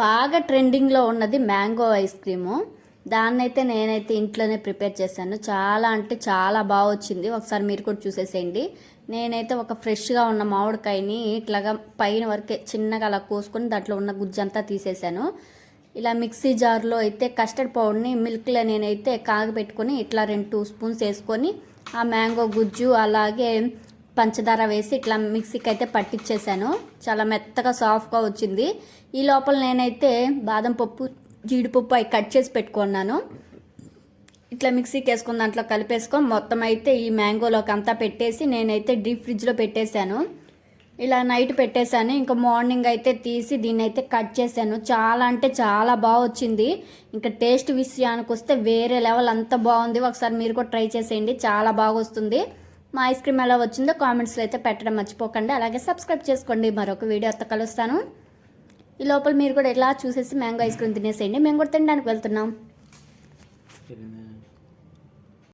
బాగా ట్రెండింగ్లో ఉన్నది మ్యాంగో ఐస్ క్రీము. దాన్నైతే నేనైతే ఇంట్లోనే ప్రిపేర్ చేశాను. చాలా అంటే చాలా బాగా వచ్చింది. ఒకసారి మీరు కూడా చూసేసేయండి. నేనైతే ఒక ఫ్రెష్గా ఉన్న మామిడికాయని ఇట్లాగా పైన వరకే చిన్నగా అలా కోసుకొని దాంట్లో ఉన్న గుజ్జంతా తీసేసాను ఇలా మిక్సీ జార్లో అయితే కస్టర్డ్ పౌడర్ని మిల్క్లో నేనైతే కాగబెట్టుకొని ఇట్లా రెండు టూ స్పూన్స్ వేసుకొని ఆ మ్యాంగో గుజ్జు అలాగే పంచదార వేసి ఇట్లా మిక్సీకి అయితే పట్టించేసాను చాలా మెత్తగా సాఫ్ట్గా వచ్చింది. ఈ లోపల నేనైతే బాదం పప్పు జీడిపప్పు అవి కట్ చేసి పెట్టుకున్నాను. ఇట్లా మిక్సీకి వేసుకున్న దాంట్లో కలిపేసుకొని మొత్తం అయితే ఈ మ్యాంగోలోకి అంతా పెట్టేసి నేనైతే డీప్ ఫ్రిడ్జ్లో పెట్టేశాను. ఇలా నైట్ పెట్టేశాను. ఇంకా మార్నింగ్ అయితే తీసి దీన్ని అయితే కట్ చేశాను. చాలా అంటే చాలా బాగా వచ్చింది. ఇంకా టేస్ట్ విషయానికి వస్తే వేరే లెవెల్ అంత బాగుంది. ఒకసారి మీరు కూడా ట్రై చేసేయండి. చాలా బాగా వస్తుంది. మా ఐస్ క్రీమ్ ఎలా వచ్చిందో కామెంట్స్లో అయితే పెట్టడం మర్చిపోకండి. అలాగే సబ్స్క్రైబ్ చేసుకోండి. మరొక వీడియో అత్త కలుస్తాను. ఈ లోపల మీరు కూడా ఇలా చూసేసి మ్యాంగో ఐస్ క్రీమ్ తినేసేయండి. మేము కూడా తినడానికి వెళ్తున్నాం.